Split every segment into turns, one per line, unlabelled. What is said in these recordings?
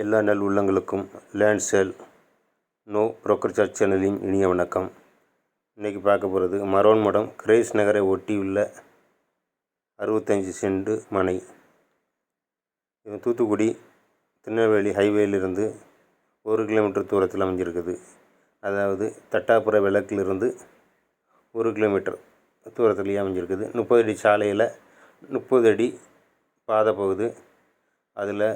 எல்லா நல் உள்ளங்களுக்கும் land sale no broker charge சேனலின் இனிய வணக்கம். இன்றைக்கி பார்க்க போகிறது மரோன் மடம் கிரேஸ் நகரை ஒட்டியுள்ள அறுபத்தஞ்சி செண்டு மனை. இது தூத்துக்குடி திருநெல்வேலி ஹைவேலிருந்து ஒரு கிலோமீட்டர் தூரத்தில் அமைஞ்சிருக்குது. அதாவது தட்டாப்புற விளக்கிலிருந்து ஒரு கிலோமீட்டர் தூரத்துலேயே அமைஞ்சிருக்குது. முப்பது அடி சாலையில் முப்பது அடி பாதை போகுது. அதில்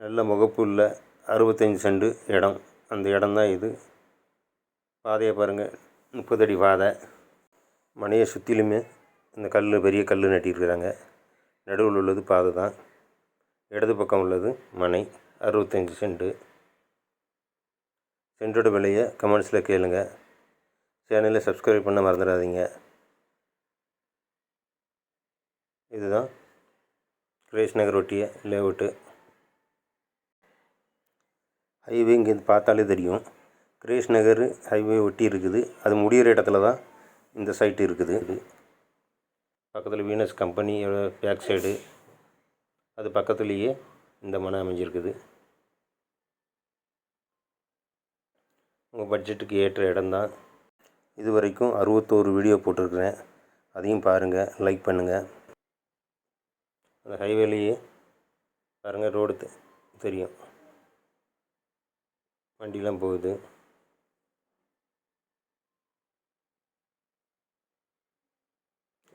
நல்ல முகப்புள்ள அறுபத்தஞ்சி செண்டு இடம். அந்த இடம்தான் இது. பாதையை பாருங்கள் முப்பது அடி பாதை. மனையை சுற்றிலுமே இந்த கல் பெரிய கல் நட்டிருக்கிறாங்க. நடுவில் உள்ளது பாதை தான். இடது பக்கம் உள்ளது மனை. அறுபத்தஞ்சி செண்டு. செண்டோட விலையை கமெண்ட்ஸில் கேளுங்க. சேனலை சப்ஸ்கிரைப் பண்ண மறந்துடாதீங்க. இதுதான். கிரேஷ் நகர் ஒட்டிய லேஅவுட்டு ஹைவே இங்கேருந்து பார்த்தாலே தெரியும். கிரேஷ் நகர் ஹைவே ஒட்டி இருக்குது. அது முடிகிற இடத்துல தான் இந்த சைட்டு இருக்குது. இது பக்கத்தில் வீனஸ் கம்பெனி பேக் சைடு. அது பக்கத்துலேயே இந்த மனை அமைஞ்சிருக்குது. உங்கள் பட்ஜெட்டுக்கு ஏற்ற இடம்தான். இது வரைக்கும் அறுபத்தோரு வீடியோ போட்டிருக்கிறேன். அதையும் பாருங்கள் லைக் பண்ணுங்கள் அந்த ஹைவேலேயே பாருங்கள் ரோடு தெரியும். வண்டிலாம் போகுது.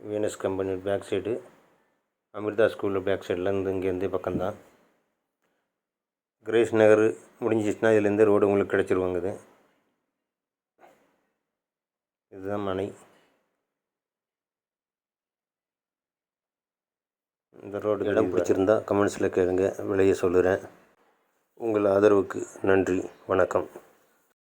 Venus company back side Amrita ஸ்கூலில் பேக் சைட்லேருந்து இங்கேருந்தே பக்கம்தான். கிரேஸ் நகர் முடிஞ்சிச்சுன்னா இதுலேருந்து ரோடு உங்களுக்கு கிடச்சிருவாங்க இது. இதுதான் மனை. இந்த ரோடு இடம் பிடிச்சிருந்தா கமெண்ட்ஸில் கேளுங்க. விலையை சொல்லுறேன். உங்கள் ஆதரவுக்கு நன்றி. வணக்கம்.